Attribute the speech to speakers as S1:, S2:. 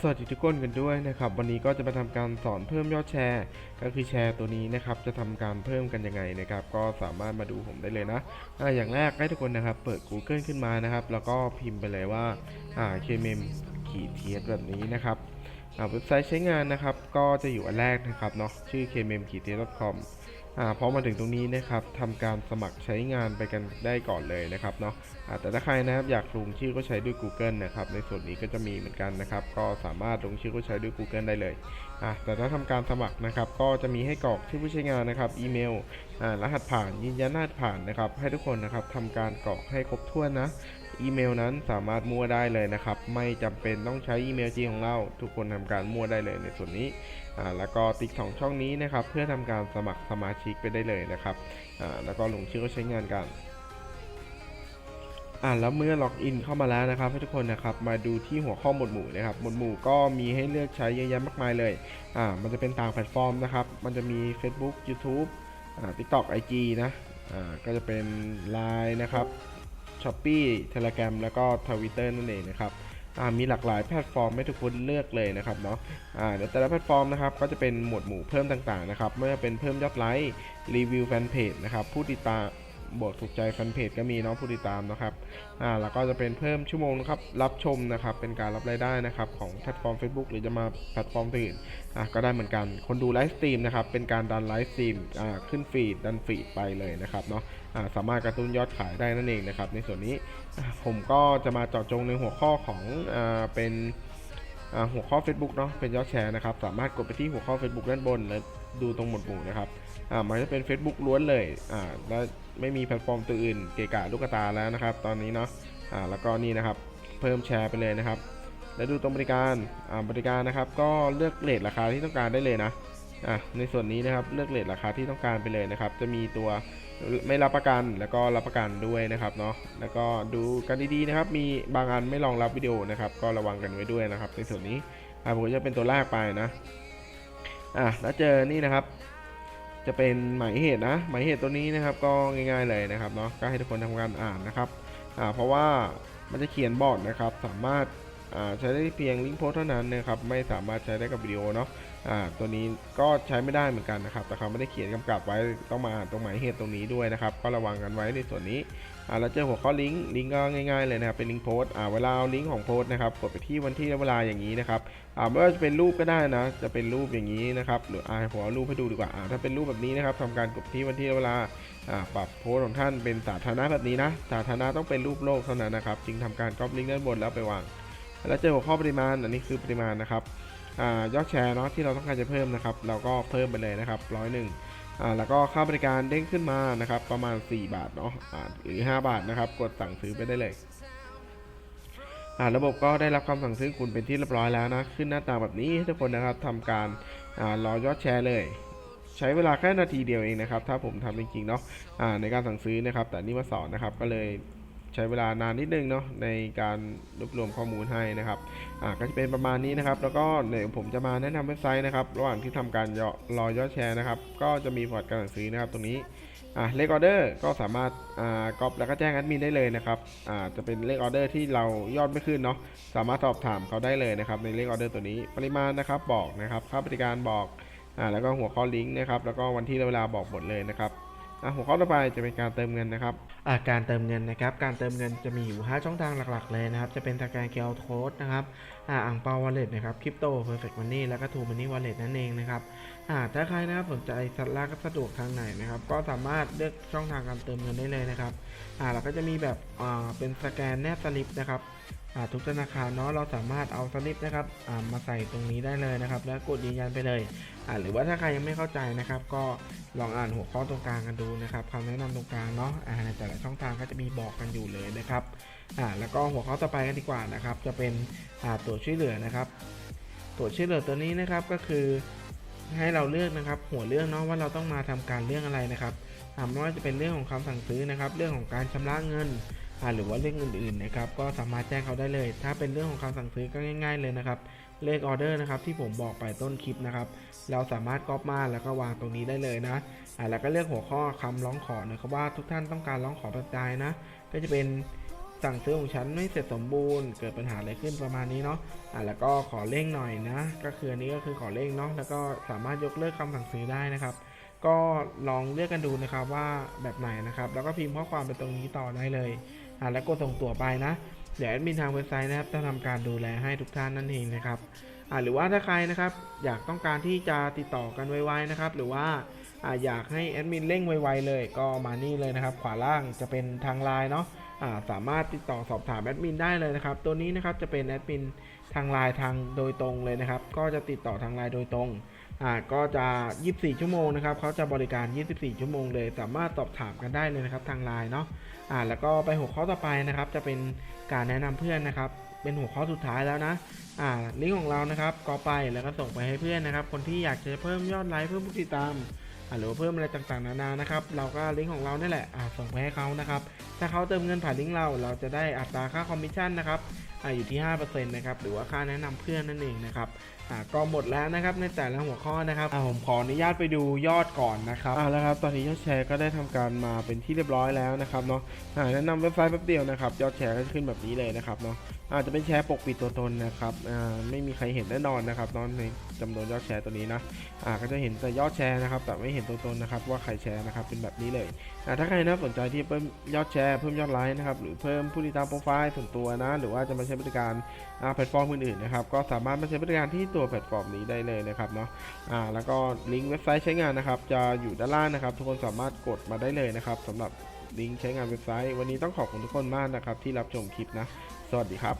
S1: สวัสดีทุกคนกันด้วยนะครับ วันนี้ก็จะมาทำการสอนเพิ่มยอดแชร์ ก็คือแชร์ตัวนี้นะครับ จะทำการเพิ่มกันยังไงนะครับ ก็สามารถมาดูผมได้เลยนะออย่างแรกให้ทุกคนนะครับ เปิด Google ขึ้นมานะครับ แล้วก็พิมพ์ไปเลยว่าอ่า kmem ขีดเทียแบบนี้นะครับเว็บไซต์ใช้งานนะครับ ก็จะอยู่อันแรกนะครับเนาะชื่อ kmem อ่าพอมาถึงตรงนี้นะครับทำการสมัครใช้งานไปกันได้ก่อนเลยนะครับเนาะะแต่ถ้าใครนะครับอยากลงชื่อก็ใช้ด้วย Google นะครับ ในส่วนนี้ก็จะมีเหมือนกันนะครับ ก็สามารถลงชื่อก็ใช้ด้วย Google ได้เลยอ่าแต่ถ้าทำการสมัครนะครับ ก็จะมีให้กรอกชื่อผู้ใช้งานนะครับ อีเมล รหัสผ่านยืนยันรหัสผ่านนะครับ ให้ทุกคนนะครับทำการกรอกให้ครบถ้วนนะ อีเมลนั้นสามารถมั่วได้เลยนะครับ ไม่จำเป็นต้องใช้อีเมลจริงของเรา ทุกคนทำการมั่วได้เลยในส่วนนี้แล้วก็ติ๊กสองช่องนี้นะครับ เพื่อทำการสมัครสมาชิกไปได้เลยนะครับแล้วก็ลงชื่อก็ใช้งานกันอ่าแล้วเมื่อล็อกอินเข้ามาแล้วนะครับให้ทุกคนนะครับมาดูที่หัวข้อหมวดหมู่นะครับหมวดหมู่ก็มีให้เลือกใช้เยอะแยะมากมายเลยอ่ามันจะเป็นต่างแพลตฟอร์มนะครับ มันจะมี Facebook YouTube อ่า TikTok IG นะอ่าก็จะเป็น Line นะครับช้อปปี้เทเล gram แล้วก็ทวิตเตอร์นั่นเองนะครับอ่ามีหลากหลายแพลตฟอร์มให้ทุกคนเลือกเลยนะครับเนาะอ่าเดี๋ยวแต่ละแพลตฟอร์มนะครับก็จะเป็นหมวดหมู่เพิ่มต่างๆนะครับไม่ว่าเป็นเพิ่มยอดไลค์รีวิวแฟนเพจนะครับผู้ติดตาม บวกถูกใจแฟนเพจก็มีเนาะผู้ติดตามนะครับอ่าแล้วก็จะเป็นเพิ่มชั่วโมงนะครับรับชมนะครับเป็นการรับรายได้นะครับของแพลตฟอร์ม Facebook หรือจะมาแพลตฟอร์มอื่นอะก็ได้เหมือนกันคนดูไลฟ์สตรีมนะครับเป็นการดันไลฟ์สตรีมอ่าขึ้นฟีดดันฟีดไปเลยนะครับเนาะอ่าสามารถกระตุ้นยอดขายได้นั่นเองนะครับในส่วนนี้ผมก็จะมาเจาะจงในหัวข้อของอ่าเป็นอ่าหัวข้อ Facebook เนาะเป็นยอดแชร์นะครับ สามารถกดไปที่หัวข้อ Facebook ด้านบน แล้วดูตรงหมวดหมู่นะครับ อ่ามันจะเป็น Facebook ล้วนเลย อ่าแล้ว ไม่มีแพลตฟอร์มตัวอื่นเกะกะลูกตาแล้วนะครับ ตอนนี้เนาะอ่าแล้วก็นี่นะครับเพิ่มแชร์ไปเลยนะครับ แล้วดูตรงบริการอ่าบริการนะครับ ก็เลือกเลทราคาที่ต้องการได้เลยนะอะในส่วนนี้นะครับเลือกเลทราคาที่ต้องการไปเลยนะครับ จะมีตัวไม่รับประกันแล้วก็รับประกันด้วยนะครับเนาะแล้วก็ดูกันดีๆนะครับ มีบางอันไม่รองรับวิดีโอนะครับ ก็ระวังกันไว้ด้วยนะครับ ในส่วนนี้อ่าผมจะเป็นตัวแรกไปนะอะแล้วเจอนี่นะครับ จะเป็นหมายเหตุนะ หมายเหตุตัวนี้นะครับก็ง่ายๆเลยนะครับเนาะก็ให้ทุกคนทำการอ่านนะครับอ่าเพราะว่ามันจะเขียนบอร์ดนะครับ สามารถอ่าใช้ได้เพียงลิงก์โพสเท่านั้นนะครับไม่สามารถใช้ได้กับวิดีโอเนาะอ่าตัวนี้ก็ใช้ไม่ได้เหมือนกันนะครับ แต่เขาไม่ได้เขียนกำกับไว้ต้องมาอ่านตรงหมายเหตุตรงนี้ด้วยนะครับ ก็ระวังกันไว้ในส่วนนี้ อ่าเจอหัวข้อลิงก์ลิงก์ก็ง่ายๆเลยนะครับเป็นลิงก์โพสต์อ่าเวลาเอาลิงก์ของโพสต์นะครับกดไปที่วันที่และเวลาอย่างนี้นะครับอ่าไม่ว่าจะเป็นรูปก็ได้นะ จะเป็นรูปอย่างนี้นะครับหรืออ่าผมเอารูปให้ดูดีกว่าอ่าถ้าเป็นรูปแบบนี้นะครับทำการกดที่วันที่และเวลาอ่าปรับโพสต์ของท่านเป็นสาธารณะแบบนี้นะสาธารณะต้องเป็นรูปโลกเท่านั้นนะครับจึงทำการก๊อปลิงก์ด้านบนแล้วไปวางแล้วเจอหัวข้อปริมาณอันนี้คือปริมาณนะครับอยอดแชร์เนาะที่เราต้องการจะเพิ่มนะครับ เราก็เพิ่มไปเลยนะครับร้อยหนึ่ง แล้วก็ค่าบริการเด้งขึ้นมานะครับประมาณ 4 บาทเนาะอ่าหรือ 5 บาทนะครับ กดสั่งซื้อไปได้เลยอ่าระบบก็ได้รับคำสั่งซื้อคุณเป็นที่เรียบร้อยแล้วนะ ขึ้นหน้าตาแบบนี้ให้ทุกคนนะครับทำการอ่ารอยอดแชร์เลย ใช้เวลาแค่นาทีเดียวเองนะครับ ถ้าผมทำจริงๆเนาะอ่าในการสั่งซื้อนะครับ แต่นี่มาสอนนะครับก็เลย ใช้เวลานานนิดนึงเนาะในการรวบรวมข้อมูลให้นะครับอ่าก็จะเป็นประมาณนี้นะครับ แล้วก็เดี๋ยวผมจะมาแนะนำเว็บไซต์นะครับ ระหว่างที่ทำการยอรอยอดแชร์นะครับ ก็จะมีพอร์ตการสั่งซื้อนะครับตรงนี้อ่าเลขออเดอร์ก็สามารถอ่ากรอบแล้วก็แจ้งแอดมินได้เลยนะครับอ่าจะเป็นเลขออเดอร์ที่เรายอดไม่ขึ้นเนาะสามารถสอบถามเขาได้เลยนะครับ ในเลขออเดอร์ตัวนี้ปริมาณนะครับบอกนะครับค่าบริการบอกอ่าแล้วก็หัวข้อลิงก์นะครับแล้วก็วันที่และเวลาบอกหมดเลยนะครับ หัวข้อต่อไปจะเป็นการเติมเงินนะครับการเติมเงินนะครับ การเติมเงินจะมีอยู่ 5 ช่องทางหลักๆเลยนะครับ จะเป็นทางการเคียวโคดนะครับ อ่าอ่างเปาวอลเล็ตนะครับคริปโตเพอร์เฟกต์มันนี่แล้วก็ทูมันนี่วอลเล็ตนั่นเองนะครับอ่าถ้าใครนะครับสนใจสัตว์ล่าก็สะดวกทางไหนนะครับ ก็สามารถเลือกช่องทางการเติมเงินได้เลยนะครับอ่าเราก็จะมีแบบอ่าเป็นสแกนแนบสลิปนะครับอ่าทุกธนาคารเนาะเราสามารถเอาสลิปนะครับอ่ามาใส่ตรงนี้ได้เลยนะครับ แล้วกดยืนยันไปเลยอ่าหรือว่าถ้าใครยังไม่เข้าใจนะครับ ก็ลองอ่านหัวข้อตรงกลางกันดูนะครับคำแนะนำตรงกลางเนาะอ่าในแต่ละช่องทางก็จะมีบอกกันอยู่เลยนะครับอ่าแล้วก็หัวข้อต่อไปกันดีกว่านะครับ จะเป็นอ่าตัวช่วยเหลือนะครับ ตัวช่วยเหลือตัวนี้นะครับก็คือให้เราเลือกนะครับ หัวเรื่องเนาะว่าเราต้องมาทำการเรื่องอะไรนะครับอ่าไม่ว่าจะเป็นเรื่องของคำสั่งซื้อนะครับ เรื่องของการชำระเงินหรือว่าเรื่องอื่นๆนะครับ ก็สามารถแจ้งเขาได้เลย ถ้าเป็นเรื่องของคำสั่งซื้อก็ง่าย ๆเลยนะครับ เลขออเดอร์นะครับที่ผมบอกไปต้นคลิปนะครับ เราสามารถก๊อปมาแล้วก็วางตรงนี้ได้เลยนะอ่าแล้วก็เลือกหัวข้อคำร้องขอนะครับว่าทุกท่านต้องการร้องขอแบบใดนะ ก็จะเป็น
S2: สั่งซื้อของฉันไม่เสร็จสมบูรณ์ เกิดปัญหาอะไรขึ้นประมาณนี้เนาะอ่าแล้วก็ขอเร่งหน่อยนะ ก็คืออันนี้ก็คือขอเร่งเนาะแล้วก็สามารถยกเลิกคำสั่งซื้อได้นะครับ ก็ลองเลือกกันดูนะครับว่าแบบไหนนะครับ แล้วก็พิมพ์ข้อความไปตรงนี้ต่อได้เลยอ่าแล้วกดส่งตัวไปนะเดี๋ยวแอดมินทางเว็บไซต์นะครับจะทำการดูแลให้ทุกท่านนั่นเองนะครับอ่าหรือว่าถ้าใครนะครับอยากต้องการที่จะติดต่อกันไวๆนะครับ หรือว่าอ่าอยากให้แอดมินเร่งไวๆเลย ก็มานี่เลยนะครับ ขวาล่างจะเป็นทางไลน์เนาะ สามารถติดต่อสอบถามแอดมินได้เลยนะครับ ตัวนี้นะครับจะเป็นแอดมินทางไลน์ทางโดยตรงเลยนะครับ ก็จะติดต่อทางไลน์โดยตรงอ่าก็จะ 24 ชั่วโมงนะครับเขาจะบริการ 24 ชั่วโมงเลย สามารถสอบถามกันได้เลยนะครับทางไลน์เนาะอ่าแล้วก็ไปหัวข้อต่อไปนะครับ จะเป็นการแนะนำเพื่อนนะครับ เป็นหัวข้อสุดท้ายแล้วนะอ่าลิงก์ของเรานะครับก็ไปแล้วก็ส่งไปให้เพื่อนนะครับ คนที่อยากจะเพิ่มยอดไลค์เพิ่มผู้ติดตาม หรือเพิ่มอะไรต่างๆนานานะครับเราก็ลิงก์ของเรานี่แหละอ่าส่งไปให้เขานะครับถ้าเขาเติมเงินผ่านลิงก์เรา เราจะได้อัตราค่าคอมมิชชั่นนะครับอ่าอยู่ที่5%นะครับหรือว่าค่าแนะนำเพื่อนนั่นเองนะครับอ่าก็หมดแล้วนะครับในแต่ละหัวข้อนะครับอ่าผมขออนุญาตไปดูยอดก่อนนะครับอ่าแล้วครับตอนนี้ยอดแชร์ก็ได้ทำการมาเป็นที่เรียบร้อยแล้วนะครับเนาะแนะนำเว็บไซต์แป๊บเดียวนะครับยอดแชร์ก็จะขึ้นแบบนี้เลยนะครับเนาะอาจจะเป็นแชร์ปกปิดตัวตนนะครับอ่าไม่มีใครเห็นแน่นอนนะครับเนอนในจำนวนยอดแชร์ตัวนี้นะก็จะเห็นแต่ยอดแชร์นะครับแต่ไม่เห็นตัวตนนะครับว่าใครแชร์นะครับเป็นแบบนี้เลยถ้าใครนะสนใจที่เพิ่มยอดแชร์เพิ่มยอดไลค์นะครับหรือเพิ่มผู้ติดตามโปรไฟล์ส่วนตัวนะหรือว่าจะมาใช้บริการอ่าแพลตฟอร์มอื่นๆนะครับก็สามารถมาใช้บริการที่ตัวแพลตฟอร์มนี้ได้เลยนะครับเนาะอ่าแล้วก็ลิงก์เว็บไซต์ใช้งานนะครับจะอยู่ด้านล่างนะครับ ทุกคนสามารถกดมาได้เลยนะครับสำหรับลิงก์ใช้งานเว็บไซต์ วันนี้ต้องขอบคุณทุกคนมากนะครับที่รับชมคลิปนะ สวัสดีครับ